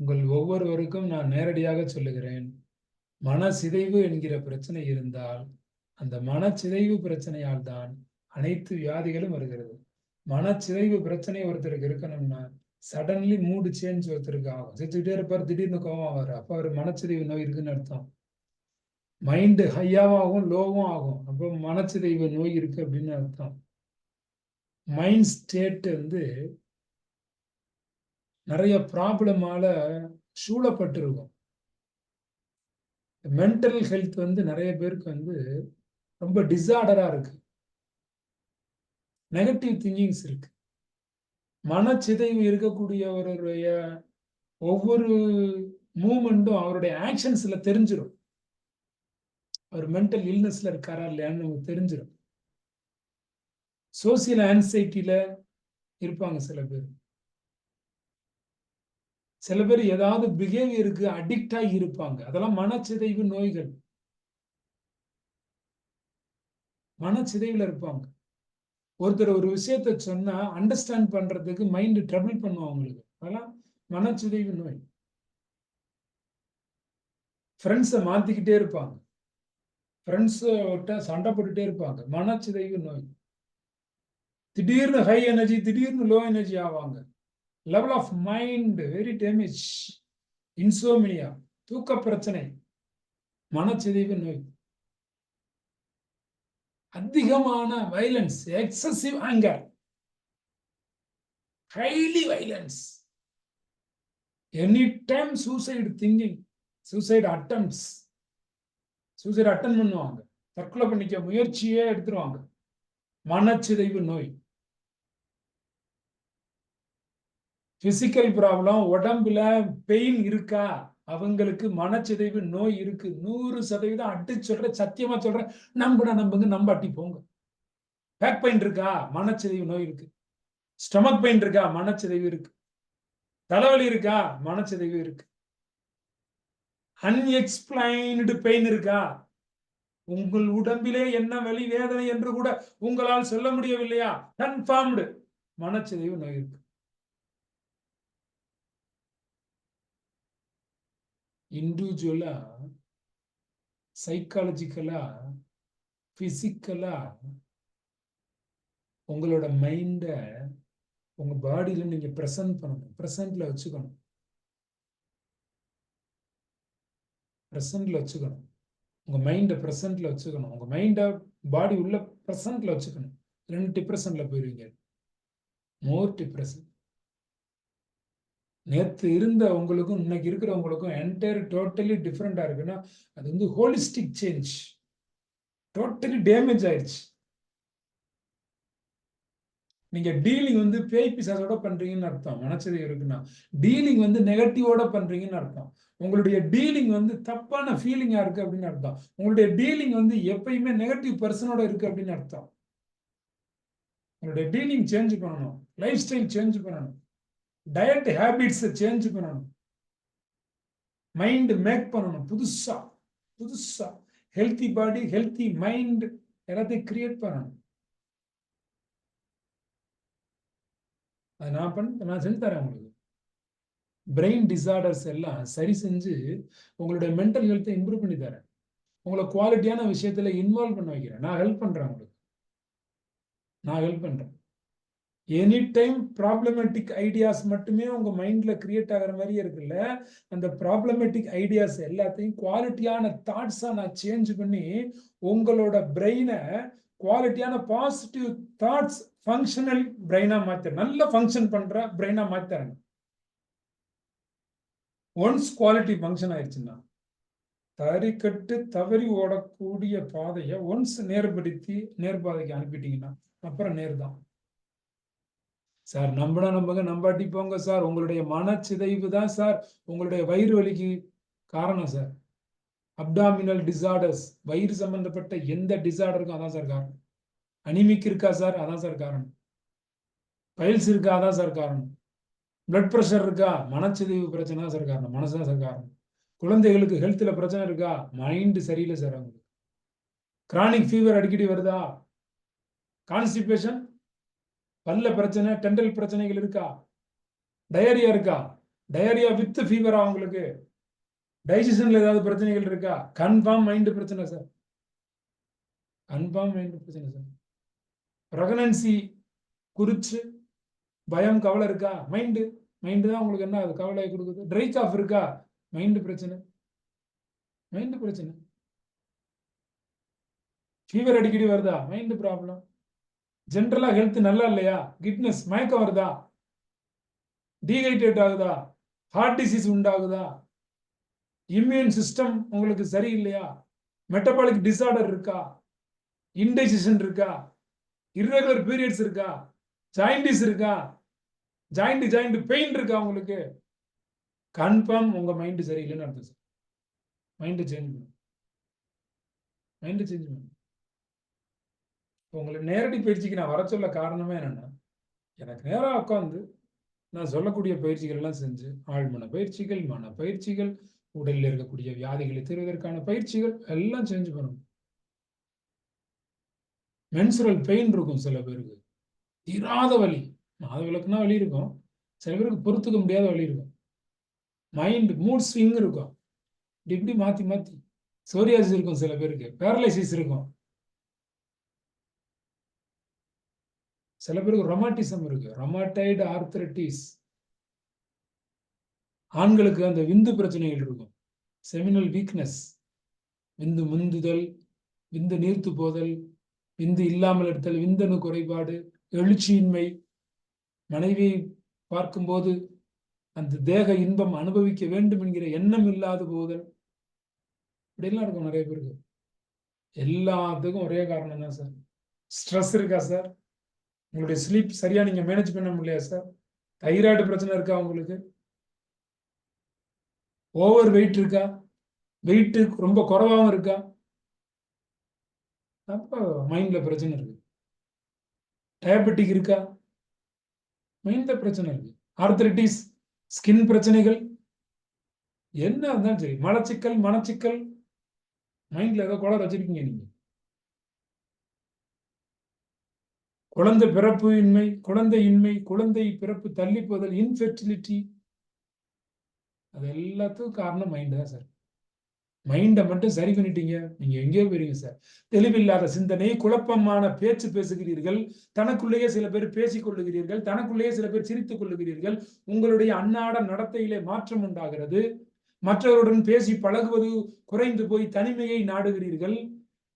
உங்கள் ஒவ்வொருவருக்கும் நான் நேரடியாக சொல்லுகிறேன். மனசிதைவு என்கிற பிரச்சனை இருந்தால் அந்த மனச்சிதைவு பிரச்சனையால் தான் அனைத்து வியாதிகளும் வருகிறது. மனச்சிதைவு பிரச்சனை ஒருத்தருக்கு இருக்கணும்னா சடன்லி மூடு சேஞ்ச் ஒருத்தருக்கு ஆகும். சிரிச்சுக்கிட்டே இருப்பார் திடீர்னு கோவம் ஆவார். அப்போ அவர் மனச்சிதைவு நோய் இருக்குன்னு அர்த்தம். மைண்டு ஹையாவும் ஆகும் லோவும் ஆகும். அப்போ மனச்சிதைவு நோய் இருக்கு அப்படின்னு அர்த்தம். மைண்ட் ஸ்டேட் வந்து நிறைய ப்ராப்ளமால சூழப்பட்டிருக்கும். மென்டல் ஹெல்த் வந்து நிறைய பேருக்கு வந்து ரொம்ப டிசார்டரா இருக்கு. நெகட்டிவ் திங்கிங்ஸ் இருக்கு. மனச்சிதைவு இருக்கக்கூடியவருடைய ஒவ்வொரு மூமெண்ட்டும் அவருடைய ஆக்ஷன்ஸ்ல தெரிஞ்சிடும் அவர் மென்டல் இல்னஸ்ல இருக்காரா இல்லையான்னு நமக்கு தெரிஞ்சிடும் சோசியல் ஆன்சைட்டியில இருப்பாங்க சில பேர். சில பேர் ஏதாவது பிஹேவியருக்கு அடிக்ட் ஆகி இருப்பாங்க. அதெல்லாம் மனச்சிதைவு நோய்கள். மனச்சிதைவில் இருப்பாங்க. ஒருத்தர் ஒரு விஷயத்த சொன்னா அண்டர்ஸ்டாண்ட் பண்றதுக்கு மைண்டு ட்ரபிள் பண்ணுவோம் அவங்களுக்கு. அதெல்லாம் மனச்சிதைவு நோய். ஃப்ரெண்ட்ஸை மாத்திக்கிட்டே இருப்பாங்க. ஃப்ரெண்ட்ஸோட்ட சண்டை போட்டுட்டே இருப்பாங்க. மனச்சிதைவு நோய். திடீர்னு ஹை எனர்ஜி திடீர்னு லோ எனர்ஜி ஆவாங்க. Level of mind very damage insomnia தூக்க பிரச்சனை மனச்சிதைவு நோய். அதிகமான violence excessive anger highly violence any time suicide thinking suicide attempts suicide attempt பண்ணுவாங்க. தற்கொலை பண்ணிக்க முயற்சியே எடுத்துருவாங்க. மனச்சிதைவு நோய். பிசிக்கல் ப்ராப்ளம் உடம்புல பெயின் இருக்கா? அவங்களுக்கு மனச்சிதைவு நோய் இருக்கு. நூறு சதவீதம் அட்டு சொல்ற சத்தியமா சொல்றேன் நம்புடா நம்புங்க நம்பாட்டி போங்க. பேக் பெயின் இருக்கா? மனச்சிதைவு நோய் இருக்கு. ஸ்டமக் பெயின் இருக்கா? மனச்சிதைவு இருக்கு. தலைவலி இருக்கா? மனச்சிதைவு இருக்கு. அன்எக்ஸ்பிளைன்டு பெயின் இருக்கா? உங்கள் உடம்பிலே என்ன வலி வேதனை என்று கூட உங்களால் சொல்ல முடியவில்லையா? கன்ஃபார்ம்டு மனச்சிதைவு நோய் இருக்கு. இண்டிவிஜுவலா சைக்காலஜிக்கலா ஃபிசிக்கலாக உங்களோட மைண்டை உங்க பாடியில நீங்க ப்ரெசன்ட் பண்ணணும். ப்ரெசன்ட்ல வச்சுக்கணும். ப்ரெசன்ட்ல வச்சுக்கணும். உங்க மைண்டை ப்ரெசன்ட்ல வச்சுக்கணும். உங்க மைண்டை பாடி உள்ள ப்ரெசன்ட்ல வச்சுக்கணும். ரெண்டு டிப்ரெஷன்ல போயிருவீங்க. மோர் டிப்ரெஷன் நேற்று இருந்த உங்களுக்கும் இன்னைக்கு இருக்கிறவங்களுக்கும் என்டையர் டோட்டலி டிஃப்ரெண்டா இருக்குன்னா அது வந்து ஹோலிஸ்டிக் சேஞ்ச் டோட்டலி டேமேஜ் ஆயிடுச்சு. நீங்க டீலிங் வந்து பேய் பிசாசோட பண்றீங்கன்னு அர்த்தம். மனச்சது இருக்குன்னா டீலிங் வந்து நெகட்டிவோட பண்றீங்கன்னு அர்த்தம். உங்களுடைய டீலிங் வந்து தப்பான ஃபீலிங்கா இருக்கு அப்படின்னு அர்த்தம். உங்களுடைய டீலிங் வந்து எப்பயுமே நெகட்டிவ் பர்சனோட இருக்கு அப்படின்னு அர்த்தம். உங்களுடைய டீலிங் சேஞ்ச் பண்ணணும். லைஃப் ஸ்டைல் சேஞ்ச் பண்ணணும். டயட் ஹேபிட்ஸை சேஞ்ச் பண்ணணும். மைண்ட் மேக் பண்ணணும். புதுசா புதுசா. ஹெல்த்தி பாடி ஹெல்த்தி மைண்ட் எல்லாத்தையும் கிரியேட் பண்ணணும். அது நான் பண்ண நான் செஞ்சு தரேன் உங்களுக்கு. பிரெயின் டிசார்டர்ஸ் எல்லாம் சரி செஞ்சு உங்களுடைய மென்டல் ஹெல்த்தை இம்ப்ரூவ் பண்ணி தரேன். உங்களை குவாலிட்டியான விஷயத்துல இன்வால்வ் பண்ண வைக்கிறேன். நான் ஹெல்ப் பண்றேன் உங்களுக்கு. நான் ஹெல்ப் பண்றேன். எனி டைம் ப்ராப்ளமேட்டிக் ஐடியாஸ் மட்டுமே உங்க மைண்ட்ல கிரியேட் ஆகிற மாதிரியே இருக்குல்ல அந்த ப்ராப்ளமேட்டிக் ஐடியாஸ் எல்லாத்தையும் குவாலிட்டியான தாட்ஸா நான் சேஞ்ச் பண்ணி உங்களோட பிரெயினை குவாலிட்டியான பாசிட்டிவ் தாட்ஸ் ஃபங்க்ஷனல் பிரெயினா மாத்த நல்ல ஃபங்க்ஷன் பண்ற பிரெயினா மாத்தறேன் ஒன்ஸ் குவாலிட்டி ஃபங்க்ஷன் ஆயிடுச்சுன்னா தறிக்கட்டு தவறி ஓடக்கூடிய பாதையை ஒன்ஸ் நேர்படுத்தி நேர்பாதைக்கு அனுப்பிட்டீங்கன்னா அப்புறம் நேர் தான் சார் நம்பினா நம்புங்க நம்பாட்டி போங்க சார். உங்களுடைய மனச்சிதைவு தான் சார். உங்களுடைய வயிறு வலிக்கு காரணம் சார். அப்டாமினல் டிசார்டர்ஸ் வயிறு சம்பந்தப்பட்ட எந்த டிசார்டருக்கும் அதான் சார் காரணம். அனிமிக் இருக்கா சார்? அதான் சார் காரணம். பைல்ஸ் இருக்கா? அதான் சார் காரணம். பிளட் ப்ரெஷர் இருக்கா? மனச்சிதைவு பிரச்சனை தான் சார் காரணம். மனசு தான் சார் காரணம். குழந்தைகளுக்கு ஹெல்த்தில் பிரச்சனை இருக்கா? மைண்டு சரியில்லை சார் அவங்களுக்கு. கிரானிக் ஃபீவர் அடிக்கடி வருதா? கான்ஸ்டிபேஷன் பல்ல பிரச்சனை டெண்டல் பிரச்சனைகள் இருக்கா? டயரியா இருக்கா? டயரியா வித் ஃபீவரா உங்களுக்கு? டைஜஷன்ல ஏதாவது பிரச்சனைகள் இருக்கா? கன்ஃபார்ம் மைண்டு பிரச்சனை சார் கன்ஃபார்ம் மைண்டு பிரச்சனை சார் ப்ரெக்னன்சி குறிச்சு பயம் கவலை இருக்கா? மைண்டு மைண்டு தான் உங்களுக்கு என்ன அது கவலையை கொடுக்குது. ட்ரை காஃப் இருக்கா? மைண்டு பிரச்சனை. மைண்டு பிரச்சனை. ஃபீவர் அடிக்கடி வருதா? மைண்டு ப்ராப்ளம் ஜென்ரலாக ஹெல்த் நல்லா இல்லையா? கிட்னஸ் மயக்கம் வருதா? டீஹைட்ரேட் ஆகுதா? ஹார்ட் டிசீஸ் உண்டாகுதா? இம்யூன் சிஸ்டம் உங்களுக்கு சரியில்லையா? மெட்டபாலிக் டிசார்டர் இருக்கா? இன்டைஜஷன் இருக்கா? இர்ரெகுலர் பீரியட்ஸ் இருக்கா? ஜாயிண்டிஸ் இருக்கா? ஜாயிண்ட் ஜாயிண்ட் பெயின் இருக்கா உங்களுக்கு? கன்ஃபார்ம் உங்க மைண்டு சரியில்லைன்னு அர்த்தம் சார் மைண்டை சேஞ்ச் பண்ணும். மைண்டை சேஞ்ச் பண்ணும். உங்களை நேரடி பயிற்சிக்கு நான் வர சொல்ல காரணமே என்னென்னா எனக்கு நேராக உட்காந்து நான் சொல்லக்கூடிய பயிற்சிகள் எல்லாம் செஞ்சு ஆழ்மன பயிற்சிகள் மன பயிற்சிகள் உடலில் இருக்கக்கூடிய வியாதிகளை தீர்வதற்கான பயிற்சிகள் எல்லாம் செஞ்சு பண்ணணும் மென்சுரல் பெயின் இருக்கும் சில பேருக்கு. தீராத வலி. மாத விளக்குனா வலி இருக்கும். சில பேருக்கு பொறுத்துக்க முடியாத வழி இருக்கும். மைண்ட் மூட் ஸ்விங் இருக்கும். இப்படி இப்படி மாற்றி மாத்தி. சோரியாசிஸ் இருக்கும் சில பேருக்கு. பேரலைசிஸ் இருக்கும். சில பேருக்கு ரொமாட்டிசம் இருக்கு. ரொமாட்டைடு ஆர்த்ரட்டிஸ் ஆண்களுக்கு அந்த விந்து பிரச்சனைகள் இருக்கும். செமினல் வீக்னஸ் விந்து முந்துதல் விந்து நீர்த்து போதல் விந்து இல்லாமல் எடுத்தல் விந்தணு குறைபாடு எழுச்சியின்மை. மனைவியை பார்க்கும்போது அந்த தேக இன்பம் அனுபவிக்க வேண்டும் என்கிற எண்ணம் இல்லாது போதல். இப்படிலாம் இருக்கும் நிறைய பேருக்கு. எல்லாத்துக்கும் ஒரே காரணம் தான் சார். ஸ்ட்ரெஸ் இருக்கா சார்? உங்களுடைய ஸ்லீப் சரியா நீங்க மேனேஜ் பண்ண முடியலையா சார் தைராய்டு பிரச்சனை இருக்கா உங்களுக்கு? ஓவர் வெயிட் இருக்கா? வெயிட்டு ரொம்ப குறைவாகவும் இருக்கா? அப்போ மைண்டில் பிரச்சனை இருக்கு. டயபெட்டிக் இருக்கா? மைண்டில் பிரச்சனை இருக்கு. ஆர்த்தரைட்டிஸ் ஸ்கின் பிரச்சனைகள் என்ன இருந்தாலும் சரி. மலச்சிக்கல் மனச்சிக்கல் மைண்டில் ஏதோ குளர் வச்சிருக்கீங்க நீங்கள் குழந்தை பிறப்பு இன்மை குழந்தை இன்மை குழந்தை பிறப்பு தள்ளி போதல் இன்ஃபெர்டிலிட்டி அது எல்லாத்துக்கும் காரணம் மைண்டு தான் சார் மைண்டை மட்டும் சரி பண்ணிட்டீங்க. நீங்க எங்கேயோ போயிருங்க சார் தெளிவில்லாத சிந்தனை குழப்பமான பேச்சு பேசுகிறீர்கள். தனக்குள்ளேயே சில பேர் பேசிக் கொள்ளுகிறீர்கள். தனக்குள்ளேயே சில பேர் சிரித்துக் கொள்ளுகிறீர்கள். உங்களுடைய அன்னாட நடத்தையிலே மாற்றம் உண்டாகிறது. மற்றவருடன் பேசி பழகுவது குறைந்து போய் தனிமையை நாடுகிறீர்கள்.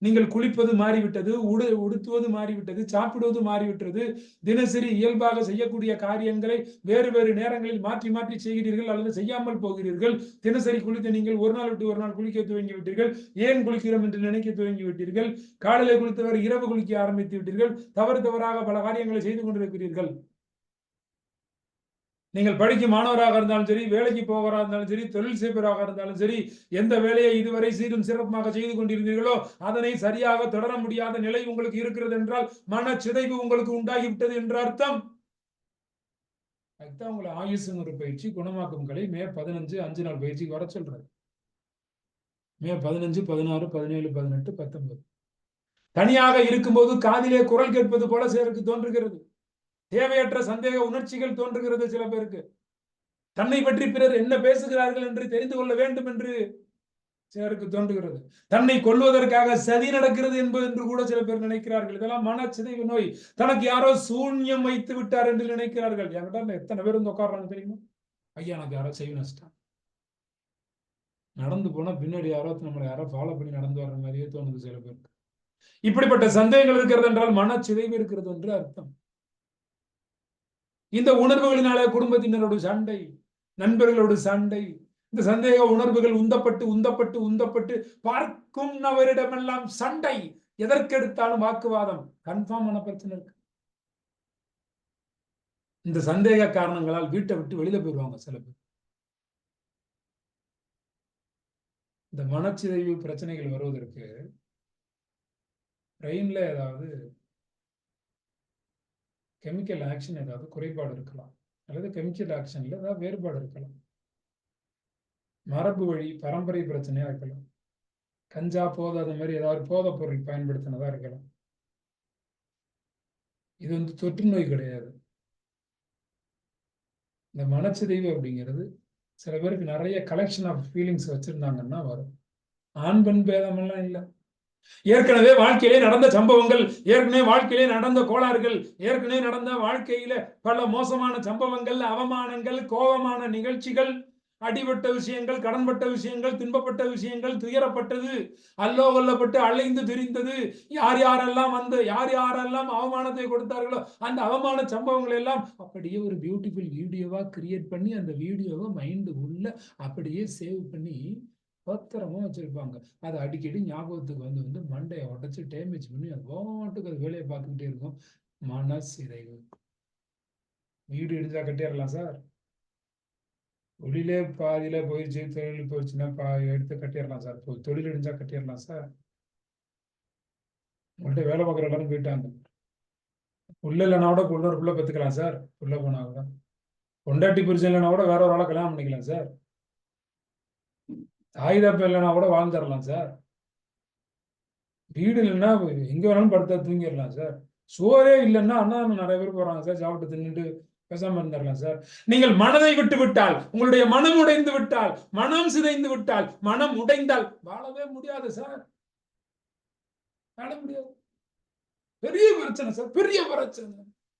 நீங்கள் குளிப்பது மாறிவிட்டது உடு உடுத்துவது மாறிவிட்டது சாப்பிடுவது மாறிவிட்டது. தினசரி இயல்பாக செய்யக்கூடிய காரியங்களை வேறு வேறு நேரங்களில் மாற்றி மாற்றி செய்கிறீர்கள் அல்லது செய்யாமல் போகிறீர்கள். தினசரி குளித்து நீங்கள் ஒரு நாள் விட்டு ஒரு நாள் குளிக்க துவங்கி விட்டீர்கள். ஏன் குளிக்கிறோம் என்று நினைக்க துவங்கி விட்டீர்கள்? காலையில குளித்தவர் இரவு குளிக்க ஆரம்பித்து விட்டீர்கள். தவறு தவறாக பல காரியங்களை செய்து கொண்டிருக்கிறீர்கள். நீங்கள் படிக்கும் மாணவராக இருந்தாலும் சரி வேலைக்கு போவராக இருந்தாலும் சரி தொழில் செய்பவராக இருந்தாலும் சரி எந்த வேலையை இதுவரை சீரும் சிறப்புமாக செய்து கொண்டிருந்தீர்களோ அதனை சரியாக தொடர முடியாத நிலை உங்களுக்கு இருக்கிறது என்றால் மன சிதைவு உங்களுக்கு உண்டாகிவிட்டது என்ற அர்த்தம். அதுதான் உங்களை ஆயுசுன்னு ஒரு பயிற்சி குணமாக்கும் கலை. மே பதினஞ்சு அஞ்சு நாள் பயிற்சிக்கு வர சொல்றாரு. மே பதினஞ்சு பதினாறு பதினேழு பதினெட்டு பத்தொன்பது. தனியாக இருக்கும்போது காதிலே குரல் கேட்பது போல சேருக்கு தோன்றுகிறது. தேவையற்ற சந்தேக உணர்ச்சிகள் தோன்றுகிறது சில பேருக்கு. தன்னை பற்றி பிறர் என்ன பேசுகிறார்கள் என்று தெரிந்து கொள்ள வேண்டும் என்று சிலருக்கு தோன்றுகிறது. தன்னை கொள்வதற்காக சதி நடக்கிறது என்பது என்று கூட சில பேர் நினைக்கிறார்கள். இதெல்லாம் மனச்சிதைவு நோய். தனக்கு யாரோ சூன்யம் வைத்து விட்டார் என்று நினைக்கிறார்கள். என்கிட்ட எத்தனை பேர் வந்து உட்காடுறாங்க தெரியுமா? ஐயா எனக்கு யாரோ செய்வி நஷ்டம். நடந்து போனா பின்னாடி யாரோ நம்மளை யாரோ ஃபாலோ பண்ணி நடந்து வர்ற மாதிரியே தோணுது சில பேருக்கு. இப்படிப்பட்ட சந்தேகங்கள் இருக்கிறது என்றால் மனச்சிதைவு இருக்கிறது என்று அர்த்தம். இந்த உணர்வுகளினால குடும்பத்தினரோட சண்டை நண்பர்களோட சண்டை இந்த சந்தேக உணர்வுகள் உந்தப்பட்டு உந்தப்பட்டு உந்தப்பட்டு பார்க்கும் நபரிடமெல்லாம் சண்டை. எதற்கெடுத்தாலும் வாக்குவாதம். கன்ஃபார்ம் ஆன பிரச்சனை இருக்கு. இந்த சந்தேக காரணங்களால் வீட்டை விட்டு வெளியில போயிடுவாங்க சில பேர். இந்த மனச்சிதைவு பிரச்சனைகள் வருவதற்கு பிரெயின்ல ஏதாவது கெமிக்கல் ஆக்ஷன் ஏதாவது குறைபாடு இருக்கலாம். அல்லது கெமிக்கல் ஆக்ஷன்ல ஏதாவது வேறுபாடு இருக்கலாம். மரபு வழி பரம்பரை பிரச்சனையா இருக்கலாம். கஞ்சா போதை அந்த மாதிரி ஏதாவது போதை பொருள் பயன்படுத்தினதா இருக்கலாம். இது வந்து தொற்று நோய் கிடையாது. இந்த மனச்சிதைவு அப்படிங்கிறது சில பேருக்கு நிறைய கலெக்ஷன் ஆஃப் ஃபீலிங்ஸ் வச்சுருந்தாங்கன்னா வரும். ஆண் பெண் பேதம் எல்லாம் இல்லை. ஏற்கனவே வாழ்க்கையிலே நடந்த சம்பவங்கள் ஏற்கனவே வாழ்க்கையிலே நடந்த கோளாறுகள் ஏற்கனவே நடந்த வாழ்க்கையில பல மோசமான சம்பவங்கள் அவமானங்கள் கோபமான நிகழ்ச்சிகள் அடிபட்ட விஷயங்கள் கடன்பட்ட விஷயங்கள் துன்பப்பட்ட விஷயங்கள் துயரப்பட்டது அல்லோ கொல்லப்பட்டு அலைந்து திரிந்தது. யார் யாரெல்லாம் வந்து யார் யாரெல்லாம் அவமானத்தை கொடுத்தார்களோ அந்த அவமான சம்பவங்கள் எல்லாம் அப்படியே ஒரு பியூட்டிஃபுல் வீடியோவா கிரியேட் பண்ணி அந்த வீடியோவை மைண்டு உள்ள அப்படியே சேவ் பண்ணி பத்திரமா வச்சிருப்பாங்க. அதை அடிக்கடி ஞாபகத்துக்கு வந்து வந்து மண்டையை உடச்சி டேமேஜ் பண்ணி அது பாட்டுக்கு அது வேலையை பார்த்துக்கிட்டே இருக்கும். மனசிறைவு. வீடு இடிஞ்சா கட்டிடலாம் சார் தொழிலே பாதியில போயிடுச்சு தொழில் போயிடுச்சுன்னா பா எடுத்து கட்டிடலாம் சார் தொழில் இடிஞ்சா கட்டிடலாம் சார் உங்கள்கிட்ட வேலை பார்க்குற எல்லாரும் போயிட்டாங்க. உள்ள இல்லைனா கூட உள்ள ஒரு புள்ள பெற்றுக்கலாம் சார் உள்ள போனா கூட. பொண்டாட்டி புரிச்சு இல்லைனா கூட வேற ஒரு ஆளை கல்யாணம் பண்ணிக்கலாம் சார் தாய் இல்லைனா கூட வாழ்ந்துடலாம் சார். வீடு இல்லைன்னா எங்கே வேணாலும் படுத்தா தூங்கிடலாம் சார். சோறே இல்லைன்னா அண்ணா நிறைய பேர் போறாங்க சார் சாப்பிட்டு தின்னுட்டு பேசாம இருந்துடலாம் சார். நீங்கள் மனதை விட்டு விட்டால் உங்களுடைய மனம் உடைந்து விட்டால் மனம் சிதைந்து விட்டால் மனம் உடைந்தால் வாழவே முடியாது சார். வாழ முடியாது. பெரிய பிரச்சனை சார் பெரிய பிரச்சனை.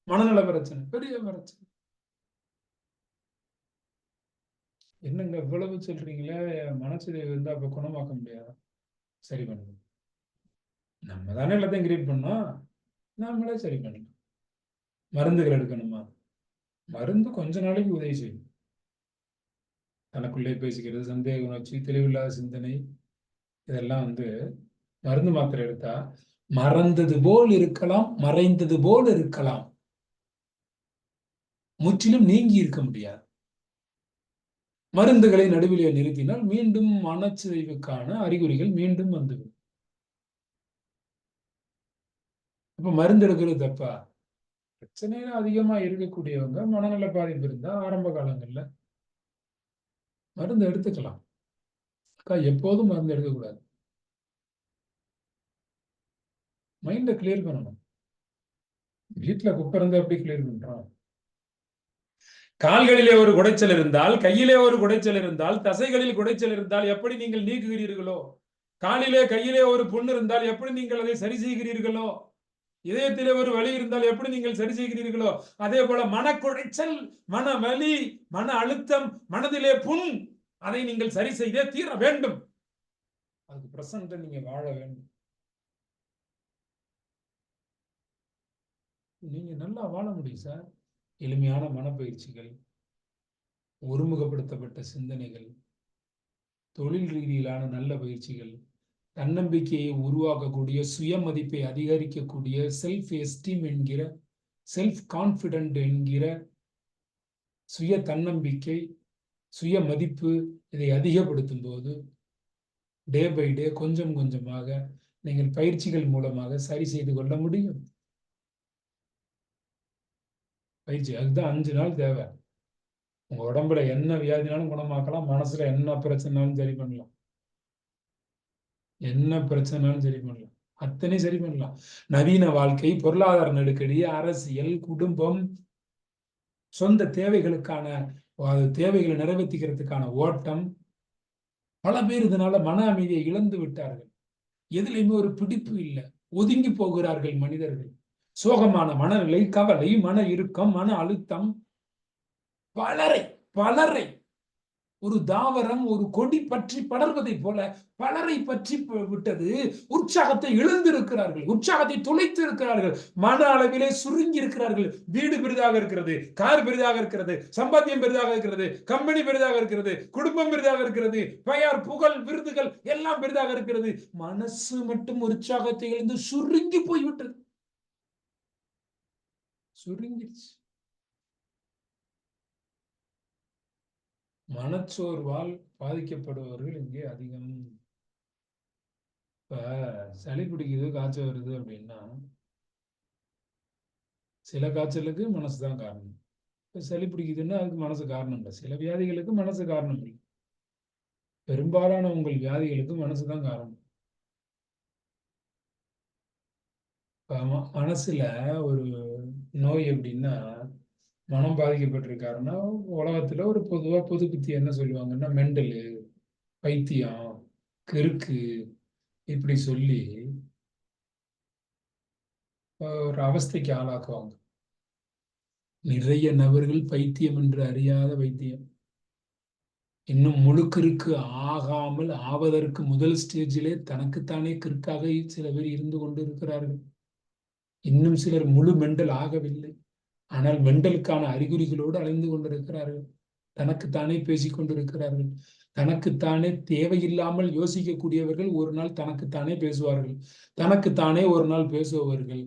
மனநல பிரச்சனை பெரிய பிரச்சனை. என்னங்க இவ்வளவு சொல்றீங்களே? மனசிதைவு வந்து அப்ப குணமாக்க முடியாதா? சரி பண்ணணும் நம்ம தானே எல்லாத்தையும் கிரியேட் பண்ணோம். நாமளே சரி பண்ணலாம் மருந்துகள் எடுக்கணுமா? மருந்து கொஞ்ச நாளைக்கு உதவி செய்யும். தனக்குள்ளே பேசிக்கிறது சந்தேக உணர்ச்சி தெளிவில்லாத சிந்தனை இதெல்லாம் வந்து மருந்து மாத்திரை எடுத்தா மறந்தது போல் இருக்கலாம் மறைந்தது போல் இருக்கலாம். முற்றிலும் நீங்கி இருக்க முடியாது. மருந்துகளை நடுவிலே நிறுத்தினால் மீண்டும் மனச்சிதைவுக்கான அறிகுறிகள் மீண்டும் வந்துவிடும். இப்ப மருந்து எடுக்கிறது தப்பா? பிரச்சனையில அதிகமா இருக்கக்கூடியவங்க மனநல பாதிப்பு இருந்தா ஆரம்ப காலங்கள்ல மருந்து எடுத்துக்கலாம். அக்கா எப்போதும் மருந்து எடுக்கக்கூடாது. மைண்ட கிளியர் பண்ணணும். வீட்டுல குப்பை இருந்தா எப்படி கிளியர் பண்றோம்? கால்களிலே ஒரு குடைச்சல் இருந்தால் கையிலே ஒரு குடைச்சல் இருந்தால் தசைகளில் குடைச்சல் இருந்தால் எப்படி நீங்கள் நீக்குகிறீர்களோ? காலிலே கையிலே ஒரு புண் இருந்தால் எப்படி நீங்கள் அதை சரி செய்கிறீர்களோ? இதயத்திலே ஒரு வலி இருந்தால் எப்படி நீங்கள் சரி செய்கிறீர்களோ? அதே போல மனக்குடைச்சல் மன வலி மன அழுத்தம் மனதிலே புண் அதை நீங்கள் சரி செய்தே தீர வேண்டும். அதுக்கு பிரசன்ட் நீங்க வாழ வேண்டும். நீங்க நல்லா வாழ முடியும் சார். எளிமையான மனப்பயிற்சிகள் ஒருமுகப்படுத்தப்பட்ட சிந்தனைகள் தொழில் ரீதியிலான நல்ல பயிற்சிகள் தன்னம்பிக்கையை உருவாக்கக்கூடிய சுயமதிப்பை அதிகரிக்கக்கூடிய செல்ஃப் எஸ்டீம் என்கிற செல்ஃப் கான்ஃபிடென்ட் என்கிற சுய தன்னம்பிக்கை சுய மதிப்பு இதை அதிகப்படுத்தும் போது டே பை டே கொஞ்சம் கொஞ்சமாக நீங்கள் பயிற்சிகள் மூலமாக சரி செய்து கொள்ள முடியும். பயிற்சி. அதுதான் அஞ்சு நாள் தேவை. உங்க உடம்புல என்ன வியாதினாலும் குணமாக்கலாம் மனசுல என்ன பிரச்சனைனாலும் சரி பண்ணலாம். என்ன பிரச்சனைனாலும் சரி பண்ணலாம். அத்தனை சரி பண்ணலாம். நவீன வாழ்க்கை பொருளாதார நெருக்கடி அரசியல் குடும்பம் சொந்த தேவைகளுக்கான தேவைகளை நிறைவேற்றிக்கிறதுக்கான ஓட்டம். பல பேர் இதனால மன அமைதியை இழந்து விட்டார்கள். எதுலையுமே ஒரு பிடிப்பு இல்லை. ஒதுங்கி போகிறார்கள் மனிதர்கள். சோகமான மனநிலை கவலை மன இறுக்கம் மன அழுத்தம். பலரை பலரை. ஒரு தாவரம் ஒரு கொடி பற்றி படர்வதை போல பலரை பற்றி விட்டது. உற்சாகத்தை இழந்திருக்கிறார்கள். உற்சாகத்தை துளைத்து இருக்கிறார்கள் மன அளவிலே சுருங்கி இருக்கிறார்கள் வீடு பெரிதாக இருக்கிறது கார் பெரிதாக இருக்கிறது சம்பாத்தியம் பெரிதாக இருக்கிறது கம்பெனி பெரிதாக இருக்கிறது குடும்பம் பெரிதாக இருக்கிறது பெயர் புகழ் விருதுகள் எல்லாம் பெரிதாக இருக்கிறது. மனசு மட்டும் உற்சாகத்தை இழந்து சுருங்கி போய்விட்டது. சுருங்கிடுச்சு. மனச்சோர்வால் பாதிக்கப்படுபவர்கள் இங்கே அதிகம். இப்ப சளி பிடிக்குது காய்ச்சல் வருது அப்படின்னா சில காய்ச்சலுக்கு மனசு தான் காரணம். இப்போ சளி பிடிக்குதுன்னா அதுக்கு மனசு காரணம் இல்லை. சில வியாதிகளுக்கு மனசு காரணம் இல்லை. பெரும்பாலான உங்கள் வியாதிகளுக்கு மனசு தான் காரணம். மனசுல ஒரு நோய் எப்படின்னா மனம் பாதிக்கப்பட்டிருக்காருன்னா உலகத்துல ஒரு பொதுவா பொது புத்தி என்ன சொல்லுவாங்கன்னா மெண்டலு பைத்தியம் கிறுக்கு இப்படி சொல்லி ஒரு அவஸ்தைக்கு ஆளாக்குவாங்க. நிறைய நபர்கள் பைத்தியம் என்று அறியாத வைத்தியம் இன்னும் முழு கிறுக்கு ஆகாமல் ஆவதற்கு முதல் ஸ்டேஜிலே தனக்குத்தானே கிறுக்காக சில பேர் இருந்து கொண்டு இருக்கிறார்கள். இன்னும் சிலர் முழு மெண்டல் ஆகவில்லை. ஆனால் மெண்டலுக்கான அறிகுறிகளோடு அலைந்து கொண்டிருக்கிறார்கள். தனக்குத்தானே பேசிக் கொண்டிருக்கிறார்கள். தனக்குத்தானே தேவையில்லாமல் யோசிக்கக்கூடியவர்கள் ஒரு நாள் தனக்குத்தானே பேசுவார்கள். தனக்குத்தானே ஒரு நாள் பேசுபவர்கள்.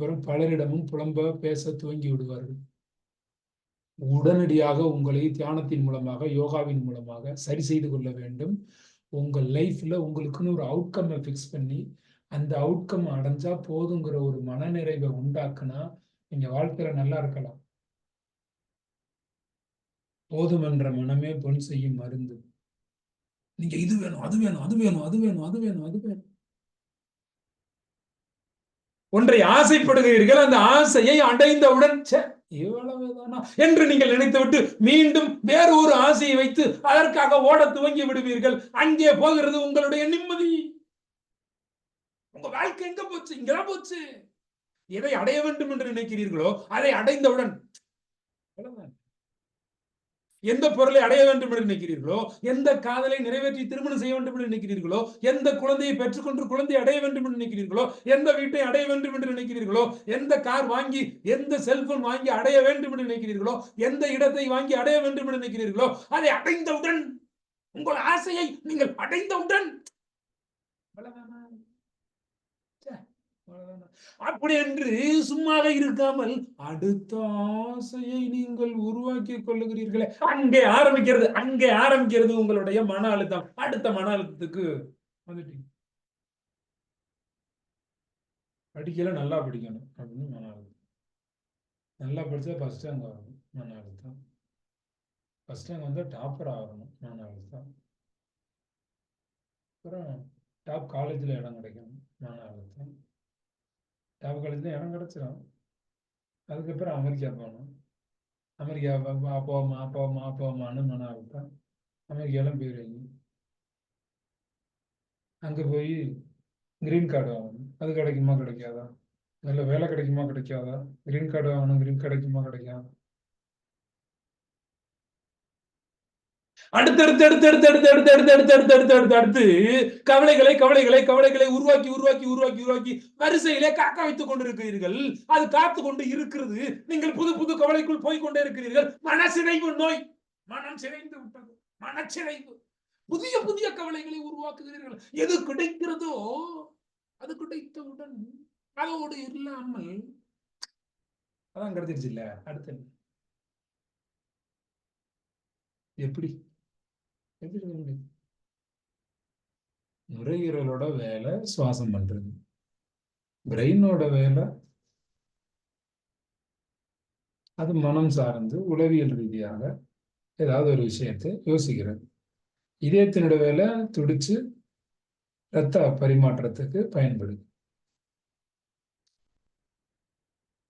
பிறகு பலரிடமும் புலம்ப பேச துவங்கி விடுவார்கள். உடனடியாக உங்களை தியானத்தின் மூலமாக யோகாவின் மூலமாக சரி செய்து கொள்ள வேண்டும். உங்கள் லைஃப்ல உங்களுக்குன்னு ஒரு அவுட்கம்மை ஃபிக்ஸ் பண்ணி அந்த அவுட்கம் அடைஞ்சா போதுங்கிற ஒரு மனநிறைவை உண்டாக்குனா நீங்க வாழ்க்கையில நல்லா இருக்கலாம். போதும் என்ற மனமே பொன் செய்யும் மருந்து. நீங்க இது வேணும் அது வேணும் அது வேணும் அது வேணும் அது வேணும் அது வேணும். ஒன்றை ஆசைப்படுகிறீர்கள் அந்த ஆசையை அடைந்தவுடன் இவ்வளவுதானா என்று நீங்கள் நினைத்துவிட்டு மீண்டும் வேறு ஒரு ஆசையை வைத்து அதற்காக ஓட துவங்கி விடுவீர்கள். அங்கே போகிறது உங்களுடைய நிம்மதி. உங்க வாழ்க்கை எங்க போச்சு? இங்கதான் போச்சு. எதை அடைய வேண்டும் என்று நினைக்கிறீர்களோ அதை அடைந்தவுடன் எந்த பொருளை அடைய வேண்டும் என்று நினைக்கிறீர்களோ எந்த காதலை நிறைவேற்றி திருமணம் செய்ய வேண்டும் என்று நினைக்கிறீர்களோ எந்த குழந்தையை பெற்றுக்கொண்டு குழந்தை அடைய வேண்டும் என்று நினைக்கிறீர்களோ எந்த வீட்டை அடைய வேண்டும் என்று நினைக்கிறீர்களோ எந்த கார் வாங்கி எந்த செல்போன் வாங்கி அடைய வேண்டும் என்று நினைக்கிறீர்களோ எந்த இடத்தை வாங்கி அடைய வேண்டும் என்று நினைக்கிறீர்களோ அதை அடைந்தவுடன் உங்கள் ஆசையை நீங்கள் அடைந்தவுடன் அப்படி என்று சும்மாக இருக்காமல் அடுத்த ஆசையை நீங்கள் உருவாக்கி கொள்ளுகிறீர்களே. அங்கே ஆரம்பிக்கிறது அங்கே ஆரம்பிக்கிறது உங்களுடைய மன அழுத்தம். அடுத்த மன அழுத்தத்துக்கு வந்துட்டீங்க. படிக்கல நல்லா படிக்கணும் அப்படின்னு மன அழுத்தம். நல்லா படிச்சா ஃபர்ஸ்ட் ரேங்க் வரணும் மன அழுத்தம். ஃபர்ஸ்ட் ரேங்க் வந்தால் டாப்பர் ஆகணும் மன அழுத்தம். அப்புறம் டாப் காலேஜில் இடம் கிடைக்கணும் மன அழுத்தம். டாப் காலேஜில் இடம் கிடச்சிடும் அதுக்கப்புறம் அமெரிக்கா போகணும். அமெரிக்கா போமா போமா போமான்னு மன அழுத்தம். அமெரிக்காலாம் போயிடுவீங்க அங்கே போய் கிரீன் கார்டு வாங்கணும். அது கிடைக்குமா கிடைக்காதா? நல்ல வேலை கிடைக்குமா கிடைக்காதா? கிரீன் கார்டு வாங்கணும் கிரீன் கிடைக்குமா கிடைக்காதா? அடுத்தடுத்து அடுத்து அடுத்து அடுத்து அடுத்து அடுத்து அடுத்து அடுத்து அடுத்து அடுத்து அடுத்து கவலைகளை கவலைகளை கவலைகளை உருவாக்கி உருவாக்கி உருவாக்கி உருவாக்கி வரிசையிலே காக்க வைத்துக் கொண்டிருக்கிறீர்கள் அது காத்து கொண்டு இருக்கிறது நீங்கள் புது புது கவலைக்குள் போய் கொண்டே இருக்கிறீர்கள் மனசிதைவு நோய் மனம் சிதைந்து விட்டது மனச்சிதைவு புதிய புதிய கவலைகளை உருவாக்குகிறீர்கள் எது கிடைக்கிறதோ அது கிடைத்தவுடன் அதோடு இல்லாமல் அதான் கிடைச்சிருச்சு இல்ல அடுத்து எப்படி நுரையீரலோட வேலை சுவாசம் பண்றது. பிரெயினோட வேலை அது மனம் சார்ந்து உளவியல் ரீதியாக ஏதாவது ஒரு விஷயத்தை யோசிக்கிறது. இதயத்தினோட வேலை துடிச்சு இரத்த பரிமாற்றத்துக்கு பயன்படுது.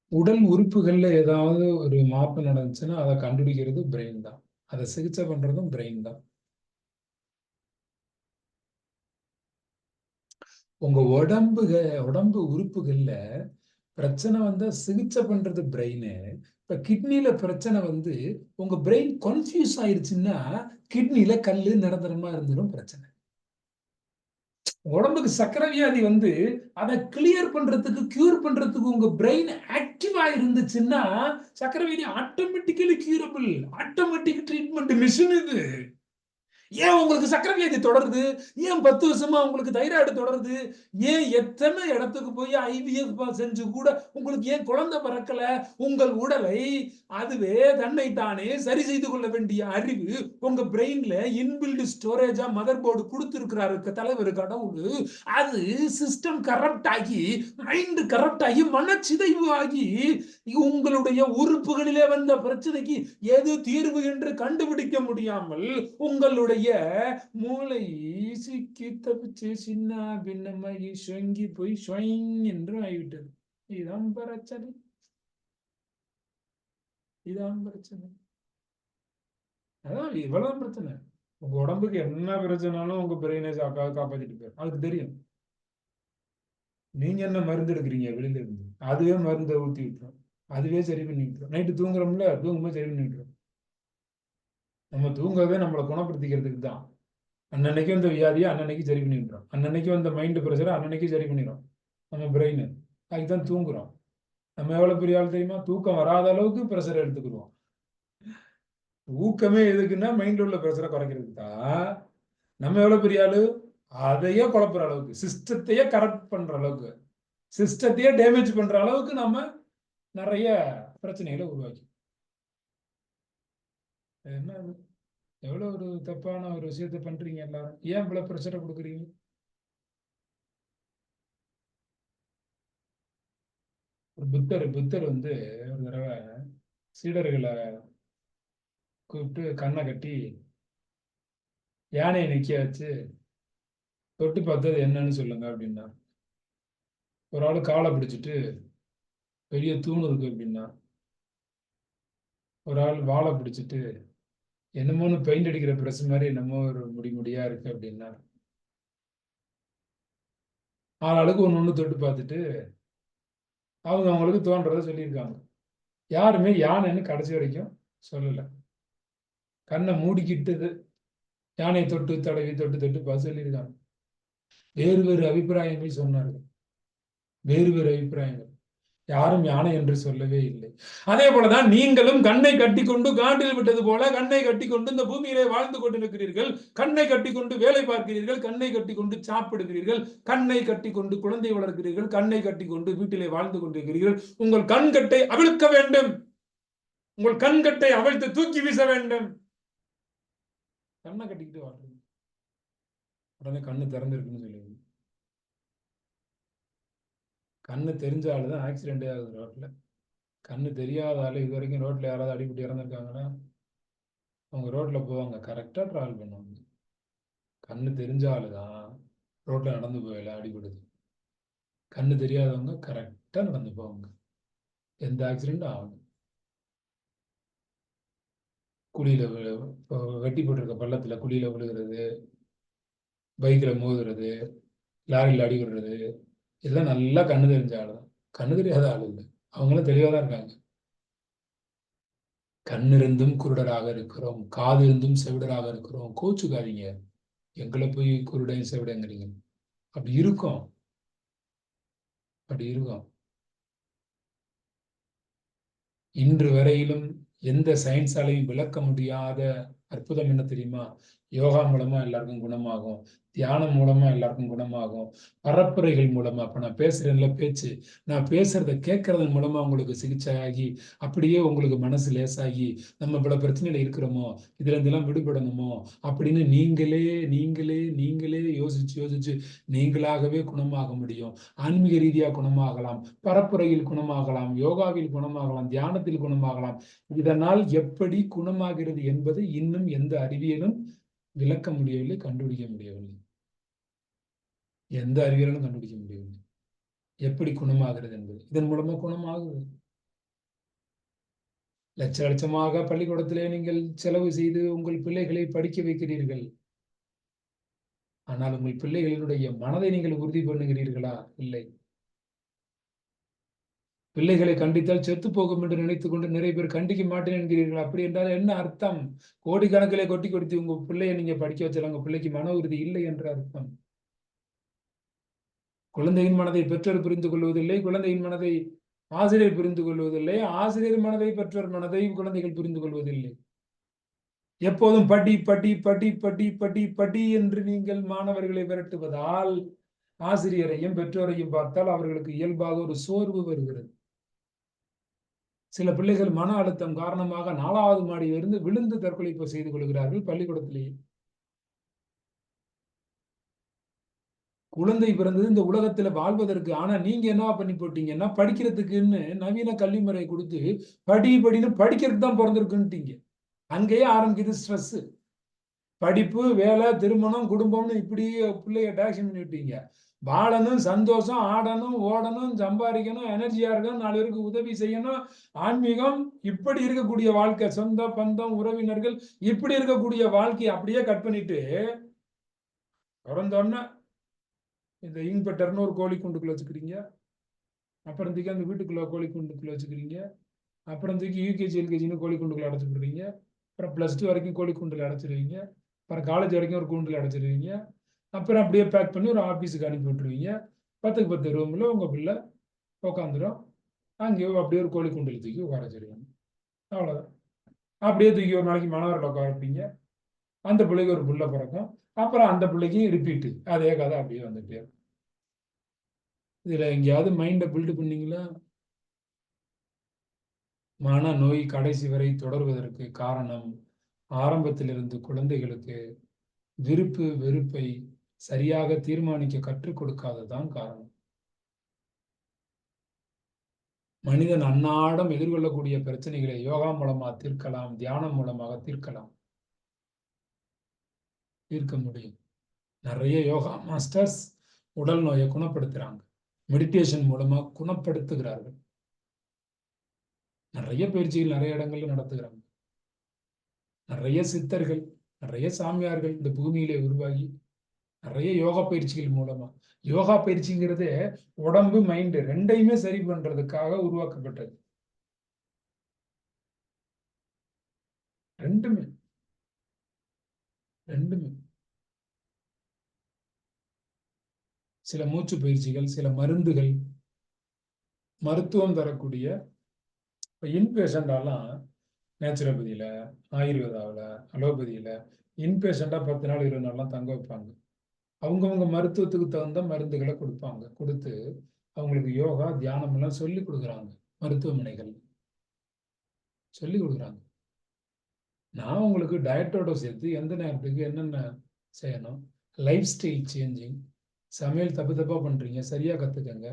உடல் உறுப்புகள்ல ஏதாவது ஒரு மாற்றம் நடந்துச்சுன்னா அதை கண்டுபிடிக்கிறது பிரெயின் தான். அதை சிகிச்சை பண்றதும் பிரெயின் தான். உங்க உடம்புக உடம்பு உறுப்புகள்ல பிரச்சனை வந்தா சிகிச்சை பண்றது பிரெயின் இப்ப கிட்னில பிரச்சனை வந்து உங்க பிரெயின் கன்ஃபியூஸ் ஆயிருச்சுன்னா கிட்னில கல்லு நிரந்தரமா இருந்துடும் பிரச்சனை. உடம்புக்கு சக்கரை வியாதி வந்து அதை கிளியர் பண்றதுக்கு கியூர் பண்றதுக்கு உங்க பிரெயின் ஆக்டிவா இருந்துச்சுன்னா சக்கரை வியாதி automatically curable automatic treatment machine இது. ஏன் உங்களுக்கு சக்கரை வியாதி தொடருது? ஏன் பத்து வருஷமா உங்களுக்கு தைராய்டு தொடருது? ஏன் எத்தனை இடத்துக்கு போய் ஐவிஎஃப் செஞ்சு கூட உங்களுக்கு ஏன் குழந்தை பிறக்கல? உங்கள் உடலை அதுவே தன்னை தானே சரி செய்து கொள்ள வேண்டிய அறிவு உங்க பிரெயின்ல இன்பில்டு ஸ்டோரேஜா மதர் போர்டு கொடுத்துருக்கிறாரு தலைவர் கடவுள். அது சிஸ்டம் கரப்ட் ஆகி மைண்ட் கரப்ட் ஆகி மனச்சிதைவு ஆகி உங்களுடைய உறுப்புகளிலே வந்த பிரச்சனைக்கு எது தீர்வு என்று கண்டுபிடிக்க முடியாமல் உங்களுடைய மூளை சிக்கி தப்பிச்சு சின்ன பின்னமாகி சொங்கி போய் சொயிங் என்று ஆகிவிட்டது இதுதான் பிரச்சனை. இதான் பிரச்சனை. அதான் இவ்வளவு பிரச்சனை. உங்க உடம்புக்கு என்ன பிரச்சனாலும் உங்க பிரெயினை காப்பாத்திட்டு போயிடும் அதுக்கு தெரியும். நீங்க என்ன மருந்து எடுக்கிறீங்க வெளியில இருந்து அதுவே மருந்தை ஊத்தி விட்டுரும் அதுவே சரி பண்ணி விட்டுரும் நைட்டு தூங்குறோம்ல தூங்கும்போது சரி பண்ணி விட்டுரும் நம்ம தூங்கவே நம்மளை குணப்படுத்திக்கிறதுக்கு தான். அன்னன்னைக்கு வந்த வியாதியை அன்னன்னைக்கு சரி பண்ணிடுறோம். அன்னன்னைக்கு வந்த மைண்டு ப்ரெஷரை அன்னன்னைக்கு சரி பண்ணிடும் நம்ம பிரெயின் அதுக்கு தான் தூங்குறோம். நம்ம எவ்வளோ பெரிய ஆள் தெரியுமா? தூக்கம் வராத அளவுக்கு ப்ரெஷர் எடுத்துக்கிடுவோம். ஊக்கமே எதுக்குன்னா மைண்ட்ல உள்ள ப்ரெஷரை குறைக்கிறதுக்கு தான். நம்ம எவ்வளோ பெரிய ஆளு? அதையே குழப்புற அளவுக்கு சிஸ்டத்தையே கரெக்ட் பண்ணுற அளவுக்கு சிஸ்டத்தையே டேமேஜ் பண்ணுற அளவுக்கு நம்ம நிறைய பிரச்சனைகளை உருவாக்கி என்ன எவ்வளோ ஒரு தப்பான ஒரு விஷயத்த பண்ணுறீங்க எல்லாரும்? ஏன் இவ்வளோ ப்ரெஷரை கொடுக்குறீங்க? ஒரு புத்தர் புத்தர் வந்து ஒரு தடவை சீடர்களை கூப்பிட்டு கண்ணை கட்டி யானையை நிற்க வச்சு தொட்டு பார்த்தது என்னன்னு சொல்லுங்க அப்படின்னா ஒரு ஆள் காலை பிடிச்சிட்டு பெரிய தூண் இருக்கு அப்படின்னா ஒரு ஆள் வாழை பிடிச்சிட்டு என்னமோன்னு பெயிண்ட் அடிக்கிற பிரஸ் மாதிரி என்னமோ ஒரு முடி முடியா இருக்கு அப்படின்னா. ஆளாளுக்கு ஒன்று ஒன்று தொட்டு பார்த்துட்டு அவங்க அவங்களுக்கு தோன்றத சொல்லியிருக்காங்க. யாருமே யானைன்னு கடைசி வரைக்கும் சொல்லலை. கண்ணை மூடிக்கிட்டது யானையை தொட்டு தடவி தொட்டு தொட்டு பார்த்து சொல்லியிருக்காங்க. வேறு வேறு அபிப்பிராயங்கள் சொன்னார்கள். வேறு வேறு அபிப்பிராயங்கள். யாரும் யானை என்று சொல்லவே இல்லை. அதே போலதான் நீங்களும் கண்ணை கட்டி கொண்டு காட்டில் விட்டது போல கண்ணை கட்டிக்கொண்டு இந்த பூமியிலே வாழ்ந்து கொண்டிருக்கிறீர்கள். கண்ணை கட்டிக்கொண்டு வேலை பார்க்கிறீர்கள். கண்ணை கட்டிக்கொண்டு சாப்பிடுகிறீர்கள். கண்ணை கட்டிக்கொண்டு குழந்தை வளர்க்கிறீர்கள். கண்ணை கட்டிக்கொண்டு வீட்டிலே வாழ்ந்து கொண்டிருக்கிறீர்கள். உங்கள் கண்கட்டை அவிழ்க்க வேண்டும். உங்கள் கண்கட்டை அவிழ்த்து தூக்கி வீச வேண்டும். கண்ணை கட்டிக்கிட்டு வாழ்றீங்க. உடனே கண்ணு திறந்திருக்குன்னு சொல்லுவீங்க. கண்ணு தெரிஞ்ச ஆள் தான் ஆக்சிடென்டே ஆகுது ரோட்டில் கண்ணு தெரியாத ஆள் இது வரைக்கும் ரோட்டில் யாராவது அடிபட்டு இறந்துருக்காங்கன்னா அவங்க ரோட்டில் போவாங்க. கரெக்டாக ட்ராவல் பண்ணுவாங்க. கண்ணு தெரிஞ்ச ஆள் தான் ரோட்டில் நடந்து போகல அடிபடுது. கண்ணு தெரியாதவங்க கரெக்டாக நடந்து போவாங்க. எந்த ஆக்சிடெண்ட்டும் ஆகும் குழியில் வெட்டி போட்டிருக்க பள்ளத்தில் குழியில் விழுகிறது பைக்கில் மோதுறது லாரியில் அடி எல்லாம் இதெல்லாம் நல்லா கண்ணு தெரிஞ்ச ஆள் தான். கண்ணு தெரியாத ஆள் இல்லை. அவங்களும் தெளிவாக தான் இருக்காங்க. கண்ணிருந்தும் குருடராக இருக்கிறோம். காது இருந்தும் செவிடராக இருக்கிறோம். கோச்சுக்காதீங்க. எங்களை போய் குருடையும் செவிடங்கிறீங்க. அப்படி இருக்கும். அப்படி இருக்கும். இன்று வரையிலும் எந்த சயின்ஸாலையும் விளக்க முடியாத அற்புதம் என்ன தெரியுமா? யோகா மூலமா எல்லாருக்கும் குணமாகும். தியானம் மூலமா எல்லாருக்கும் குணமாகும். பரப்புரைகள் மூலமா இப்ப நான் பேசுறேன்ல பேச்சு நான் பேசுறத கேட்கறதன் மூலமா உங்களுக்கு சிகிச்சை ஆகி அப்படியே உங்களுக்கு மனசு லேசாகி நம்ம இவ்வளவு பிரச்சனையில இருக்கிறோமோ இதுல இருந்தெல்லாம் விடுபடணுமோ அப்படின்னு நீங்களே நீங்களே நீங்களே யோசிச்சு யோசிச்சு நீங்களாகவே குணமாக முடியும். ஆன்மீக ரீதியா குணமாகலாம் பரப்புரையில் குணமாகலாம் யோகாவில் குணமாகலாம் தியானத்தில் குணமாகலாம். இதனால் எப்படி குணமாகிறது என்பது இன்னும் எந்த அறிவியலும் விளக்க முடியவில்லை கண்டுபிடிக்க முடியவில்லை. எந்த அறிவியலும் கண்டுபிடிக்க முடியவில்லை. எப்படி குணமாகிறது என்பது. இதன் மூலமா குணமாகுது. லட்ச லட்சமாக பள்ளிக்கூடத்திலே நீங்கள் செலவு செய்து உங்கள் பிள்ளைகளை படிக்க வைக்கிறீர்கள். ஆனால் உங்கள் பிள்ளைகளினுடைய மனதை நீங்கள் உறுதி பண்ணுகிறீர்களா? இல்லை. பிள்ளைகளை கண்டித்தால் செத்து போகும் என்று நினைத்து கொண்டு நிறைய பேர் கண்டிக்க மாட்டேன் என்கிறீர்கள். அப்படி என்றால் என்ன அர்த்தம்? கோடிக்கணக்கிலே கொட்டி கொடுத்து உங்க பிள்ளைய நீங்க படிக்க வச்சால உங்க பிள்ளைக்கு மன உறுதி இல்லை என்ற அர்த்தம். குழந்தையின் மனதை பெற்றோர் புரிந்து கொள்வதில்லை குழந்தையின் மனதை ஆசிரியர் புரிந்து கொள்வதில்லை ஆசிரியர் மனதை பெற்றோர் மனதை குழந்தைகள் புரிந்து கொள்வதில்லை. எப்போதும் படி படி படி படி படி படி என்று நீங்கள் மாணவர்களை விரட்டுவதால் ஆசிரியரையும் பெற்றோரையும் பார்த்தால் அவர்களுக்கு இயல்பாக ஒரு சோர்வு வருகிறது. சில பிள்ளைகள் மன அழுத்தம் காரணமாக நாலாவது மாடியிலிருந்து விழுந்து தற்கொலை செய்து கொள்கிறார்கள் பள்ளிக்கூடத்திலேயே குழந்தை பிறந்தது இந்த உலகத்துல வாழ்வதற்கு. ஆனா நீங்க என்னவா பண்ணி போட்டீங்கன்னா படிக்கிறதுக்குன்னு நவீன கல்வி முறை கொடுத்து படி படின்னு படிக்கிறதுக்கு தான் பிறந்திருக்குன்ட்டீங்க. அங்கேயே ஆரம்பிக்குது ஸ்ட்ரெஸ் படிப்பு வேலை திருமணம் குடும்பம்னு இப்படி பிள்ளைய டேக்ஷன் பண்ணிவிட்டீங்க வாழணும் சந்தோஷம் ஆடணும் ஓடணும் சம்பாதிக்கணும் எனர்ஜியாக இருக்கணும் நாலு பேருக்கு உதவி செய்யணும். ஆன்மீகம் இப்படி இருக்கக்கூடிய வாழ்க்கை சொந்த பந்தம் உறவினர்கள் இப்படி இருக்கக்கூடிய வாழ்க்கையை அப்படியே கட் பண்ணிட்டு பிறந்தோன்னா இந்த இன்பெட்டர்னு ஒரு கோழி குண்டுக்குள்ள வச்சுக்கிறீங்க. அப்புறம் தூக்கி அந்த வீட்டுக்குள்ள கோழி குண்டுக்குள்ள வச்சுக்கிறீங்க. அப்புறம் தூக்கி யூகேஜி எல்கேஜின்னு கோழி குண்டுக்குள்ள அடைச்சுக்கிடுறீங்க அப்புறம் ப்ளஸ் டூ வரைக்கும் கோழி குண்டுல அடைச்சிருவீங்க. அப்புறம் காலேஜ் வரைக்கும் ஒரு கூண்டில் அடைச்சிருவீங்க அப்புறம் அப்படியே பேக் பண்ணி ஒரு ஆஃபீஸுக்கு அனுப்பி விட்டுருவீங்க. பத்துக்கு பத்து ரூமில் உங்கள் பிள்ளை உட்காந்துரும் அங்கேயோ அப்படியே ஒரு கோழி குண்டில் தூக்கி உட்கார வச்சிருவீங்க. அவ்வளோதான் அப்படியே தூக்கி ஒரு நாளைக்கு மாணவர்கள் உட்கார வைப்பீங்க. அந்த பிள்ளைக்கு ஒரு பிள்ளை பிறக்கும். அப்புறம் அந்த பிள்ளைக்கும் ரிப்பீட்டு அதே கதை அப்படியே வந்துட்டே இருக்கும். இதில் எங்கேயாவது மைண்டை பில்டு பண்ணீங்களா? மன நோய் கடைசி வரை தொடர்வதற்கு காரணம் ஆரம்பத்திலிருந்து குழந்தைகளுக்கு விருப்பு வெறுப்பை சரியாக தீர்மானிக்க கற்றுக் கொடுக்காததான் காரணம். மனிதன் அன்னாடம் எதிர்கொள்ளக்கூடிய பிரச்சனைகளை யோகா மூலமா தீர்க்கலாம் தியானம் மூலமாக தீர்க்கலாம். தீர்க்க முடியும். நிறைய யோகா மாஸ்டர்ஸ் உடல் நோயை குணப்படுத்துறாங்க. மெடிடேஷன் மூலமா குணப்படுத்துகிறார்கள். நிறைய பயிற்சிகள் நிறைய இடங்கள்ல நடத்துகிறாங்க. நிறைய சித்தர்கள் நிறைய சாமியார்கள் இந்த பூமியிலே உருவாகி நிறைய யோகா பயிற்சிகள் மூலமா. யோகா பயிற்சிங்கிறது உடம்பு மைண்டு ரெண்டையுமே சரி பண்றதுக்காக உருவாக்கப்பட்டது. ரெண்டுமே. ரெண்டுமே. சில மூச்சு பயிற்சிகள் சில மருந்துகள் மருத்துவம் தரக்கூடிய இப்போ இன்பேஷண்டாலாம் நேச்சுரோபதியில் ஆயுர்வேதாவில் அலோபதியில் இன்பேஷண்டாக பத்து நாள் இருபது நாள்லாம் தங்க வைப்பாங்க. அவங்கவுங்க மருத்துவத்துக்கு தகுந்த மருந்துகளை கொடுப்பாங்க. கொடுத்து அவங்களுக்கு யோகா தியானம் எல்லாம் சொல்லி கொடுக்குறாங்க. மருத்துவமனைகள். சொல்லி கொடுக்குறாங்க. நான் உங்களுக்கு டயட்டோட சேர்த்து எந்த நேரத்துக்கு என்னென்ன செய்யணும்? Life style changing. சமையல் தப்பு தப்பாக பண்ணுறீங்க சரியாக கற்றுக்கங்க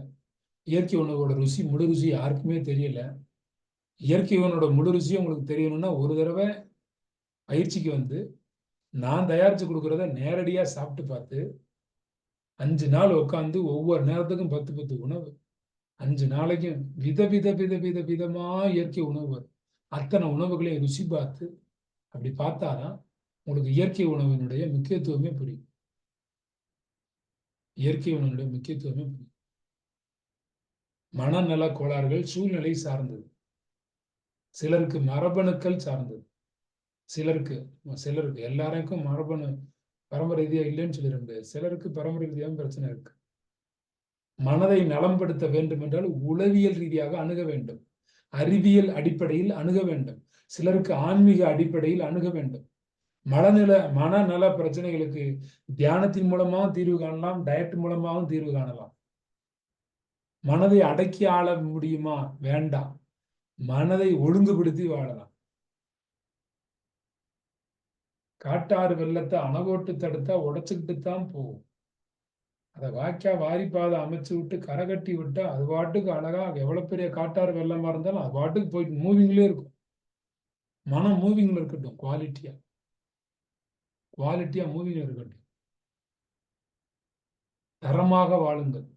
இயற்கை உணவோட ருசி முழு ருசி யாருக்குமே தெரியல. இயற்கை உணவோட முழு ருசியும் உங்களுக்கு தெரியணும்னா ஒரு தடவை பயிற்சிக்கு வந்து நான் தயாரித்து கொடுக்குறத நேரடியாக சாப்பிட்டு பார்த்து அஞ்சு நாள் உட்காந்து ஒவ்வொரு நேரத்துக்கும் பத்து பத்து உணவு. அஞ்சு நாளைக்கும் வித வித வித வித விதமாக இயற்கை உணவு அத்தனை உணவுகளையும் ருசி பார்த்து அப்படி பார்த்தாதான் உங்களுக்கு இயற்கை உணவினுடைய முக்கியத்துவமே புரியும். இயற்கை உணவினுடைய முக்கியத்துவமே புரியும். மனநல கோளாறுகள் சூழ்நிலை சார்ந்தது. சிலருக்கு மரபணுக்கள் சார்ந்தது. சிலருக்கு சிலருக்கு எல்லாருக்கும் மரபணு பரம்பரை ரீதியா இல்லைன்னு சொல்லிட முடியாது சிலருக்கு பரம்பரை ரீதியாகவும் பிரச்சனை இருக்கு. மனதை நலம்படுத்த வேண்டும் என்றால் உளவியல் ரீதியாக அணுக வேண்டும். அறிவியல் அடிப்படையில் அணுக வேண்டும். சிலருக்கு ஆன்மீக அடிப்படையில் அணுக வேண்டும். மனநில மனநல பிரச்சனைகளுக்கு தியானத்தின் மூலமாகவும் தீர்வு காணலாம் டயட் மூலமாகவும் தீர்வு காணலாம். மனதை அடக்கி ஆள முடியுமா? வேண்டாம். மனதை ஒழுங்குபடுத்தி வாழலாம். காட்டாறு வெள்ளத்தை அணகோட்டு தடுத்தா உடைச்சுக்கிட்டு தான் போகும். அதை வாக்கியா வாரிப்பாதை அமைச்சு விட்டு கரை கட்டி விட்டா அது பாட்டுக்கு அழகா எவ்வளவு பெரிய காட்டாறு வெள்ளமா இருந்தாலும் அது பாட்டுக்கு போயிட்டு மூவிங்லேயே இருக்கும். மனம் மூவிங்ல இருக்கட்டும் குவாலிட்டியா குவாலிட்டியா மூவிங்ல இருக்கட்டும். தரமாக வாழுங்கள்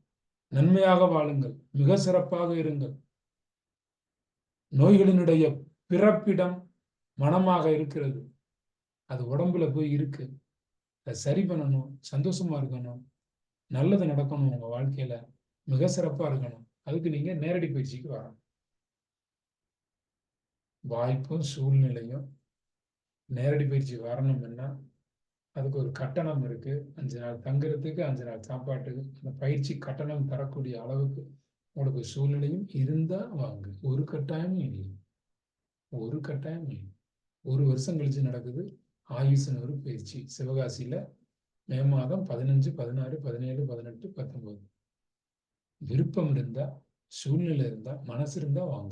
நன்மையாக வாழுங்கள் மிக சிறப்பாக இருங்கள். நோய்களினுடைய பிறப்பிடம் மனமாக இருக்கிறது. அது உடம்புல போய் இருக்கு. அதை சரி பண்ணணும் சந்தோஷமா இருக்கணும் நல்லது நடக்கணும் உங்க வாழ்க்கையில. மிக சிறப்பா இருக்கணும். அதுக்கு நீங்க நேரடி பயிற்சிக்கு வரணும். வாய்ப்பும் சூழ்நிலையும் நேரடி பயிற்சி வரணும்னா அதுக்கு ஒரு கட்டணம் இருக்கு. அஞ்சு நாள் தங்குறதுக்கு அஞ்சு நாள் சாப்பாட்டுக்கு. அந்த பயிற்சி கட்டணம் தரக்கூடிய அளவுக்கு உங்களுக்கு சூழ்நிலையும் இருந்தால் வாங்க. ஒரு கட்டாயமும் இல்லை. ஒரு கட்டாயம் இல்லை. ஒரு வருஷம் கழிச்சு நடக்குது. ஆயுசன் ஒரு பயிற்சி. சிவகாசியில் மே மாதம் பதினஞ்சு பதினாறு பதினேழு பதினெட்டு பத்தொன்பது. விருப்பம் இருந்தால் சூழ்நிலை இருந்தால் மனசு இருந்தால் வாங்க.